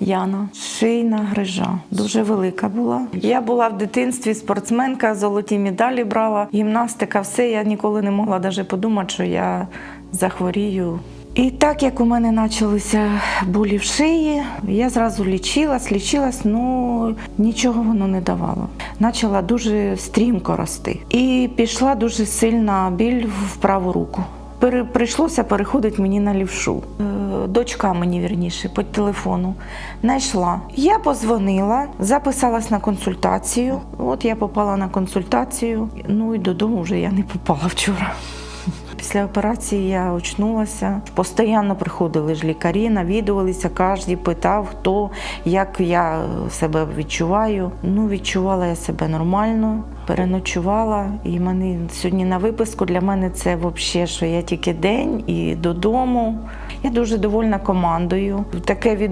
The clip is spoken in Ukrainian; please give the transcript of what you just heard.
Яна, шийна грижа, дуже велика була. Я була в дитинстві спортсменка, золоті медалі брала, гімнастика, все. Я ніколи не могла навіть подумати, що я захворію. І так як у мене почалися болі в шиї, я зразу лічилась, лічилась, ну нічого воно не давало. Почала дуже стрімко рости. І пішла дуже сильна біль в праву руку. Прийшлося переходити мені на лівшу. Е, Дочка мені вірніше по телефону знайшла. Я позвонила, записалась на консультацію. От я попала на консультацію. Ну і додому вже я не попала вчора. Після операції я очнулася. Постійно приходили ж лікарі, навідувалися, кожен питав, хто, як я себе відчуваю. Ну, відчувала я себе нормально, переночувала. І мене сьогодні на виписку для мене це взагалі, що я тільки день і додому. Я дуже довольна командою. Таке від